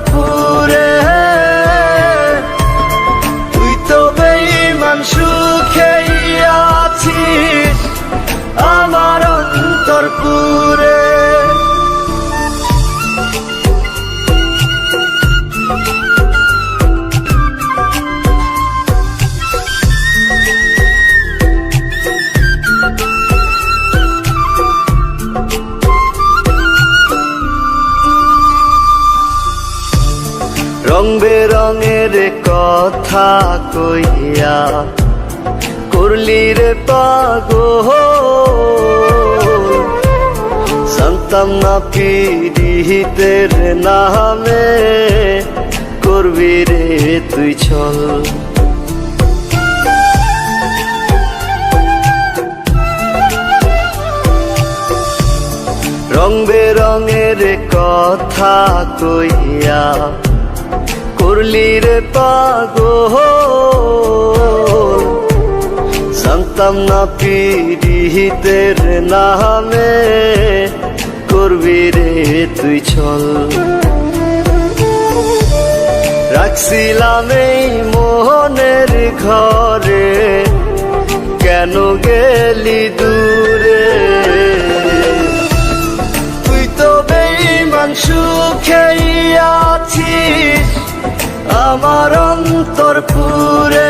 অন্তর বেরঙের কথা কইয়া করলি রে পাগো জানতাম না পিড়িতের নামে করবি রে তুই ছল রং বেরঙের কথা কইয়া করলি রে পাগো জানতাম না পিড়িতের নামে করবি রে তুই ছল রাখছিলাম এই মোহনের ঘরে, কেন গেলি দূরে? অন্তর পুরে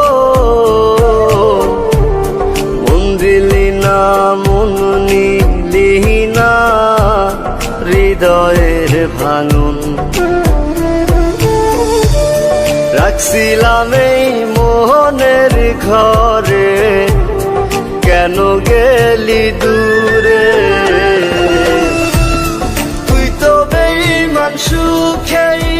না মন নিলি না, হৃদয়ের ভাঙন। রাখছিলাম এই মোহনের ঘরে, কেন গেলি দূরে? তুই তো বেইমান সুখেই